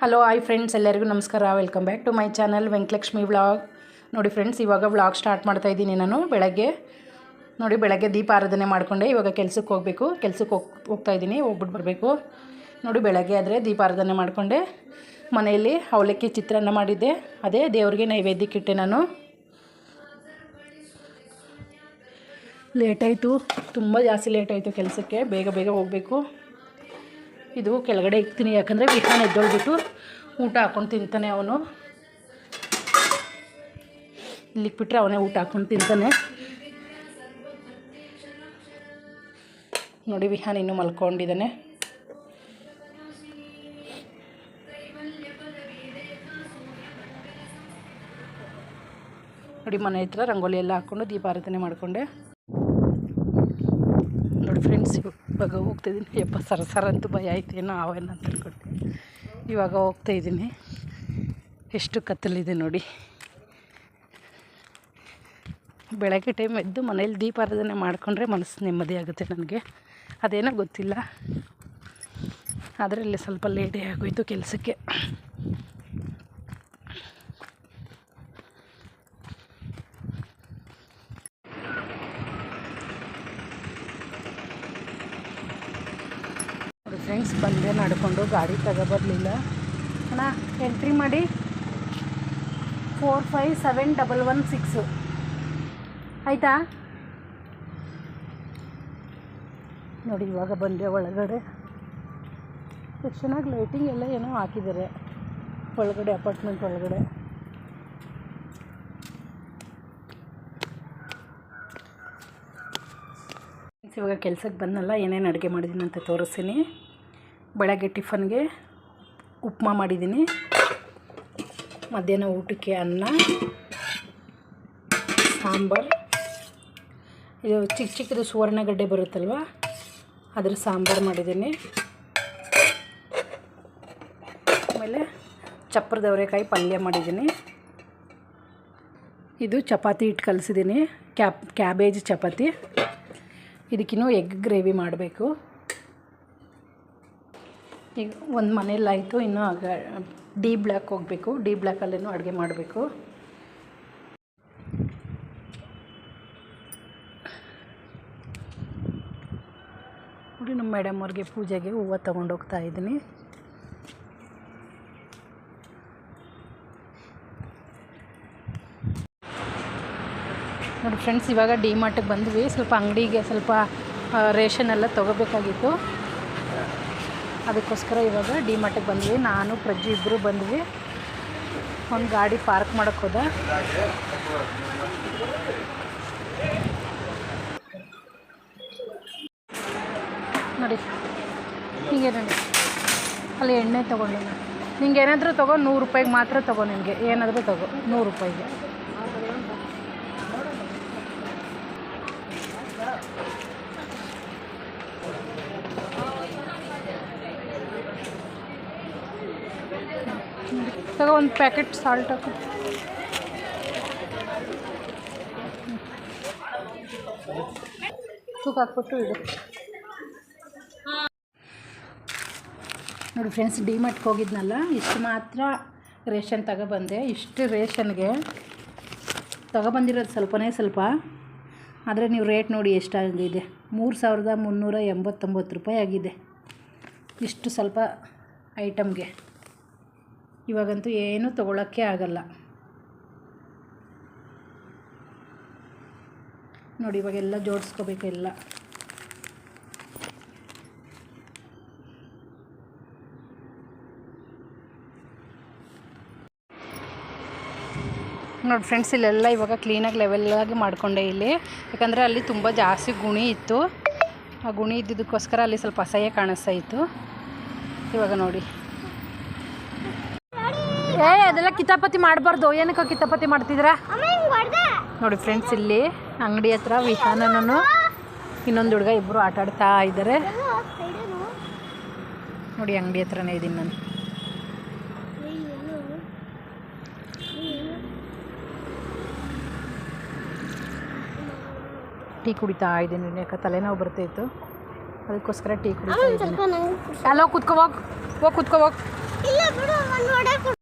Hello hi friends ಎಲ್ಲರಿಗೂ ನಮಸ್ಕಾರ. Welcome back to my channel Venkatalakshmi vlog ನೋಡಿ friends ಇವಾಗ ವ್ಲಾಗ್ ಸ್ಟಾರ್ಟ್ ಮಾಡ್ತಾ ಇದ್ದೀನಿ ನಾನು ಬೆಳಗ್ಗೆ. ನೋಡಿ, ಬೆಳಗ್ಗೆ ದೀಪ ಆರಾಧನೆ ಮಾಡಿಕೊಂಡೆ. ಇವಾಗ ಕೆಲ್ಸಕ್ಕೆ ಹೋಗಬೇಕು. ಕೆಲ್ಸಕ್ಕೆ ಹೋಗ್, ಹೋಗ್ತಾ ಇದ್ದೀನಿ, ಹೋಗ್ಬಿಟ್ಟು ಬರಬೇಕು. ನೋಡಿ, ಬೆಳಗ್ಗೆ ಆದರೆ ದೀಪ ಆರಾಧನೆ ಮಾಡಿಕೊಂಡೆ. ಮನೆಯಲ್ಲಿ ಅವಲಕ್ಕಿ ಚಿತ್ರಾನ್ನ ಮಾಡಿದ್ದೆ. ಅದೇ ದೇವ್ರಿಗೆ ನೈವೇದ್ಯಕ್ಕೆ ಇಟ್ಟೆ ನಾನು. ಲೇಟಾಯಿತು ತುಂಬ ಜಾಸ್ತಿ ಲೇಟಾಯಿತು ಕೆಲಸಕ್ಕೆ. ಬೇಗ ಬೇಗ ಹೋಗಬೇಕು. ಇದು ಕೆಳಗಡೆ ಇಕ್ತೀನಿ, ಯಾಕಂದರೆ ವಿಹಾನ್ ಎದ್ದೊಳ್ಬಿಟ್ಟು ಊಟ ಹಾಕ್ಕೊಂಡು ತಿಂತಾನೆ ಅವನು. ಇಲ್ಲಿಗೆ ಬಿಟ್ಟರೆ ಅವನೇ ಊಟ ಹಾಕ್ಕೊಂಡು ತಿಂತಾನೆ. ನೋಡಿ ವಿಹಾನ್ ಇನ್ನೂ ಮಲ್ಕೊಂಡಿದ್ದಾನೆ. ನೋಡಿ ಮನೆ ಹತ್ರ ರಂಗೋಲಿ ಎಲ್ಲ ಹಾಕ್ಕೊಂಡು ದೀಪಾರಾಧನೆ ಮಾಡಿಕೊಂಡೆ ನೋಡಿ ಫ್ರೆಂಡ್ಸ್ ಇವಾಗ ಹೋಗ್ತಾಯಿದ್ದೀನಿ ಯಪ್ಪ, ಸರ ಸರ ಅಂತೂ ಭಯ ಆಯ್ತೇನೋ ಅವೇನೋ ಅಂತ ಅನ್ಕೊಂಡೆ ಇವಾಗ ಹೋಗ್ತಾಯಿದ್ದೀನಿ ಎಷ್ಟು ಕತ್ತಲಿದೆ ನೋಡಿ. ಬೆಳಗ್ಗೆ ಟೈಮ್ ಎದ್ದು ಮನೇಲಿ ದೀಪಾರಾಧನೆ ಮಾಡಿಕೊಂಡ್ರೆ ಮನಸ್ಸು ನೆಮ್ಮದಿ ಆಗುತ್ತೆ ನನಗೆ. ಅದೇನೋ ಗೊತ್ತಿಲ್ಲ. ಅದರಲ್ಲಿ ಸ್ವಲ್ಪ ಲೇಟೇ ಆಗೋಯ್ತು ಕೆಲಸಕ್ಕೆ. ಫ್ರೆಂಡ್ಸ್, ಬಂದೆ ನಡ್ಕೊಂಡು ಗಾಡಿ ತಗೋಬರ್ಲಿಲ್ಲ. ಅಣ್ಣ ಎಂಟ್ರಿ ಮಾಡಿ. Four five seven double one six ಆಯಿತಾ? ನೋಡಿ, ಇವಾಗ ಬಂದೆ ಒಳಗಡೆ. ಎಷ್ಟು ಚೆನ್ನಾಗಿ ಲೈಟಿಂಗ್ ಎಲ್ಲ ಏನೋ ಹಾಕಿದ್ದಾರೆ. ಒಳಗಡೆ ಅಪಾರ್ಟ್ಮೆಂಟ್ ಒಳಗಡೆ. ಇವಾಗ ಕೆಲ್ಸಕ್ಕೆ ಬಂದಲ್ಲ, ಏನೇನು ಅಡುಗೆ ಮಾಡಿದ್ದೀನಿ ಅಂತ ತೋರಿಸ್ತೀನಿ. ಬೆಳಗ್ಗೆ ಟಿಫನ್ಗೆ ಉಪ್ಮಾ ಮಾಡಿದ್ದೀನಿ. ಮಧ್ಯಾಹ್ನ ಊಟಕ್ಕೆ ಅನ್ನ, ಸಾಂಬಾರು. ಇದು ಚಿಕ್ಕ ಚಿಕ್ಕದು ಸುವರ್ಣಗಡ್ಡೆ ಬರುತ್ತಲ್ವ? ಅದ್ರ ಸಾಂಬಾರು ಮಾಡಿದ್ದೀನಿ. ಆಮೇಲೆ ಚಪ್ಪರದ ಅವರೆಕಾಯಿ ಪಲ್ಯ ಮಾಡಿದ್ದೀನಿ. ಇದು ಚಪಾತಿ ಇಟ್ಟು ಕಲಿಸಿದ್ದೀನಿ. Cab, cabbage chapati. ಇದಕ್ಕಿನ್ನೂ egg gravy ಮಾಡಬೇಕು. ಈಗ ಒಂದು ಮನೇಲಾಯಿತು ಇನ್ನೂ ಆಗ ಡಿ ಬ್ಲ್ಯಾಕ್ ಹೋಗಬೇಕು. ಡಿ ಬ್ಲ್ಯಾಕಲ್ಲೇನೂ ಅಡುಗೆ ಮಾಡಬೇಕು. ನೋಡಿ ನಮ್ಮ ಮೇಡಮ್ ಅವ್ರಿಗೆ ಪೂಜೆಗೆ ಹೂವು ತೊಗೊಂಡು ಹೋಗ್ತಾ ಇದ್ದೀನಿ. ನೋಡಿ ಫ್ರೆಂಡ್ಸ್ ಇವಾಗ ಡಿ ಮಾರ್ಟಿಗೆ ಬಂದ್ವಿ. ಸ್ವಲ್ಪ ಅಂಗಡಿಗೆ ಸ್ವಲ್ಪ ರೇಷನ್ ಎಲ್ಲ ತೊಗೋಬೇಕಾಗಿತ್ತು. ಅದಕ್ಕೋಸ್ಕರ ಇವಾಗ ಡಿ ಮಾರ್ಟಿಗೆ ಬಂದ್ವಿ. ನಾನು, ಪ್ರಜ್ಜು ಇಬ್ಬರು ಬಂದ್ವಿ. ಒಂದು ಗಾಡಿ ಪಾರ್ಕ್ ಮಾಡೋಕ್ಕೆ ಹೋದ. ನೋಡಿ, ಹೀಗೆ ನೋಡಿ. ಅಲ್ಲಿ ಎಣ್ಣೆ ತೊಗೊಂಡು ನಿಂಗೆ ಏನಾದರೂ ತಗೋ, ನೂರು ರೂಪಾಯಿಗೆ ಮಾತ್ರ ತಗೋ ನಿಮಗೆ ಏನಾದರೂ ತಗೋ, ನೂರು ರೂಪಾಯಿಗೆ. ತಗೋ ಒಂದು ಪ್ಯಾಕೆಟ್ ಸಾಲ್ಟ್ ಹಾಕು. ತೂಕ ಹಾಕ್ಬಿಟ್ಟು ಇಡು. ನೋಡಿ ಫ್ರೆಂಡ್ಸ್ ಡಿಮಾರ್ಟ್ಗೆ ಹೋಗಿದ್ನಲ್ಲ, ಇಷ್ಟು ಮಾತ್ರ ರೇಷನ್ ತಗೊಬಂದೆ. ಇಷ್ಟು ರೇಷನ್ಗೆ ತಗೊಬಂದಿರೋದು ಸ್ವಲ್ಪನೇ ಸ್ವಲ್ಪ. ಆದರೆ ನೀವು ರೇಟ್ ನೋಡಿ ಎಷ್ಟಾಗಿದೆ. ಮೂರು ಸಾವಿರದ ಮುನ್ನೂರ ಎಂಬತ್ತೊಂಬತ್ತು ರೂಪಾಯಿ ಆಗಿದೆ. ಇಷ್ಟು ಸ್ವಲ್ಪ ಐಟಮ್ಗೆ ಇವಾಗಂತೂ ಏನೂ ತೊಗೊಳಕ್ಕೆ ಆಗಲ್ಲ. ನೋಡಿ, ಇವಾಗೆಲ್ಲ ಜೋಡಿಸ್ಕೋಬೇಕು ಎಲ್ಲ. ನೋಡಿ ಫ್ರೆಂಡ್ಸ್ ಇಲ್ಲೆಲ್ಲ ಇವಾಗ ಕ್ಲೀನಾಗಿ ಲೆವೆಲ್ಲಾಗಿ ಮಾಡಿಕೊಂಡೆ ಇಲ್ಲಿ. ಯಾಕಂದರೆ ಅಲ್ಲಿ ತುಂಬ ಜಾಸ್ತಿ ಗುಣಿ ಇತ್ತು. ಆ ಗುಣಿ ಇದ್ದಿದ್ದಕ್ಕೋಸ್ಕರ ಅಲ್ಲಿ ಸ್ವಲ್ಪ ಅಸಹ್ಯ ಕಾಣಿಸ್ತಾ ಇತ್ತು. ಇವಾಗ ನೋಡಿ. ಏ ಅದೆಲ್ಲ ಕಿತಾಪತಿ ಮಾಡಬಾರ್ದು. ಏನಕ್ಕೆ ಕಿತಾಪತಿ ಮಾಡ್ತಿದ್ರ ನೋಡಿ ಫ್ರೆಂಡ್ಸ್ ಇಲ್ಲಿ ಅಂಗಡಿ ಹತ್ರ ವಿಹಾನನೂ ಇನ್ನೊಂದು ಹುಡುಗ ಇಬ್ಬರು ಆಟ ಆಡ್ತಾ ಇದ್ದಾರೆ. ನೋಡಿ ಅಂಗಡಿ ಹತ್ರನೇ ಇದ್ದೀನಿ ನಾನು. ಟೀ ಕುಡಿತಾ ಇದ್ದೀನಿ. ಯಾಕೆ ತಲೆನೋವು ಬರ್ತಾಯಿತ್ತು ಅದಕ್ಕೋಸ್ಕರ ಟೀ ಕುಡಿತಾ ಇದ್ದೀನಿ. ಅಲ್ಲೋ ಕುತ್ಕೋ ಹೋಗಿ. ಹೋಗ್